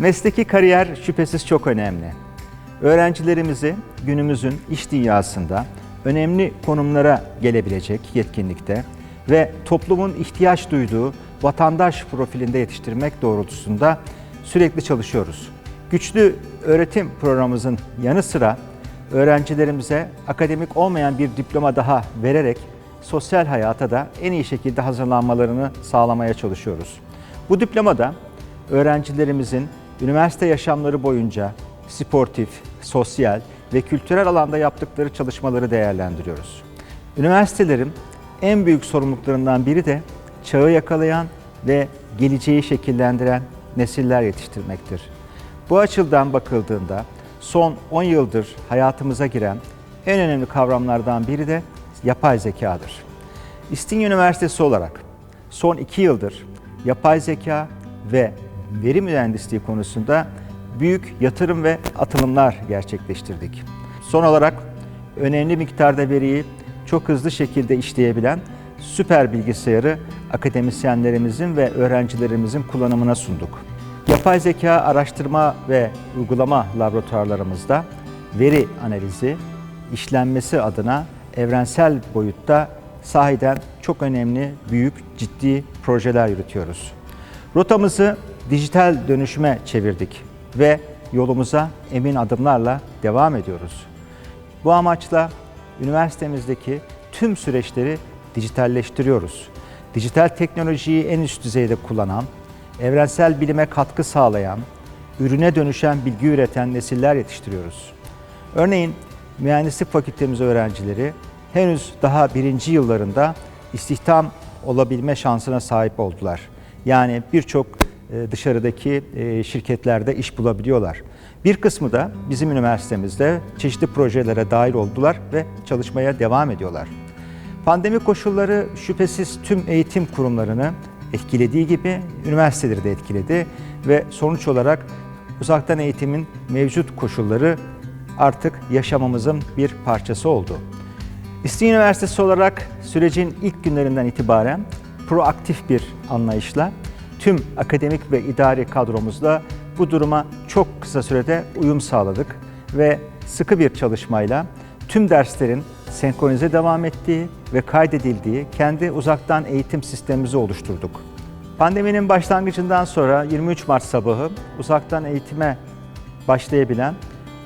Mesleki kariyer şüphesiz çok önemli. Öğrencilerimizi günümüzün iş dünyasında önemli konumlara gelebilecek yetkinlikte ve toplumun ihtiyaç duyduğu vatandaş profilinde yetiştirmek doğrultusunda sürekli çalışıyoruz. Güçlü öğretim programımızın yanı sıra öğrencilerimize akademik olmayan bir diploma daha vererek sosyal hayata da en iyi şekilde hazırlanmalarını sağlamaya çalışıyoruz. Bu diplomada öğrencilerimizin üniversite yaşamları boyunca sportif, sosyal ve kültürel alanda yaptıkları çalışmaları değerlendiriyoruz. Üniversitelerin en büyük sorumluluklarından biri de çağı yakalayan ve geleceği şekillendiren nesiller yetiştirmektir. Bu açıdan bakıldığında son 10 yıldır hayatımıza giren en önemli kavramlardan biri de yapay zekadır. İstinye Üniversitesi olarak son 2 yıldır yapay zeka ve veri mühendisliği konusunda büyük yatırım ve atılımlar gerçekleştirdik. Son olarak önemli miktarda veriyi çok hızlı şekilde işleyebilen süper bilgisayarı akademisyenlerimizin ve öğrencilerimizin kullanımına sunduk. Yapay zeka araştırma ve uygulama laboratuvarlarımızda veri analizi, işlenmesi adına evrensel boyutta sahiden çok önemli, büyük, ciddi projeler yürütüyoruz. Rotamızı dijital dönüşüme çevirdik ve yolumuza emin adımlarla devam ediyoruz. Bu amaçla üniversitemizdeki tüm süreçleri dijitalleştiriyoruz. Dijital teknolojiyi en üst düzeyde kullanan, evrensel bilime katkı sağlayan, ürüne dönüşen bilgi üreten nesiller yetiştiriyoruz. Örneğin mühendislik fakültemiz öğrencileri henüz daha birinci yıllarında istihdam olabilme şansına sahip oldular. Yani birçok dışarıdaki e, şirketlerde iş bulabiliyorlar. Bir kısmı da bizim üniversitemizde çeşitli projelere dahil oldular ve çalışmaya devam ediyorlar. Pandemi koşulları şüphesiz tüm eğitim kurumlarını etkilediği gibi üniversiteleri de etkiledi ve sonuç olarak uzaktan eğitimin mevcut koşulları artık yaşamımızın bir parçası oldu. İstinye Üniversitesi olarak sürecin ilk günlerinden itibaren proaktif bir anlayışla tüm akademik ve idari kadromuzla bu duruma çok kısa sürede uyum sağladık ve sıkı bir çalışmayla tüm derslerin senkronize devam ettiği ve kaydedildiği kendi uzaktan eğitim sistemimizi oluşturduk. Pandeminin başlangıcından sonra 23 Mart sabahı uzaktan eğitime başlayabilen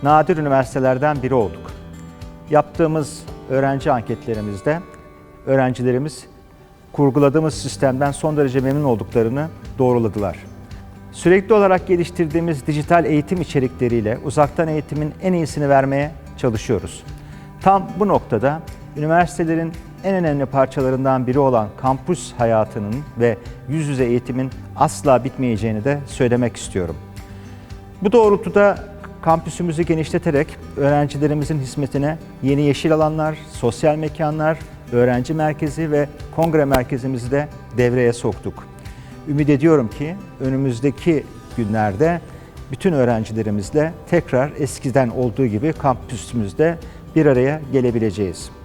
nadir üniversitelerden biri olduk. Yaptığımız öğrenci anketlerimizde öğrencilerimiz kurguladığımız sistemden son derece memnun olduklarını doğruladılar. Sürekli olarak geliştirdiğimiz dijital eğitim içerikleriyle uzaktan eğitimin en iyisini vermeye çalışıyoruz. Tam bu noktada üniversitelerin en önemli parçalarından biri olan kampüs hayatının ve yüz yüze eğitimin asla bitmeyeceğini de söylemek istiyorum. Bu doğrultuda kampüsümüzü genişleterek öğrencilerimizin hizmetine yeni yeşil alanlar, sosyal mekanlar, öğrenci merkezi ve kongre merkezimizi de devreye soktuk. Ümit ediyorum ki önümüzdeki günlerde bütün öğrencilerimizle tekrar eskiden olduğu gibi kampüsümüzde bir araya gelebileceğiz.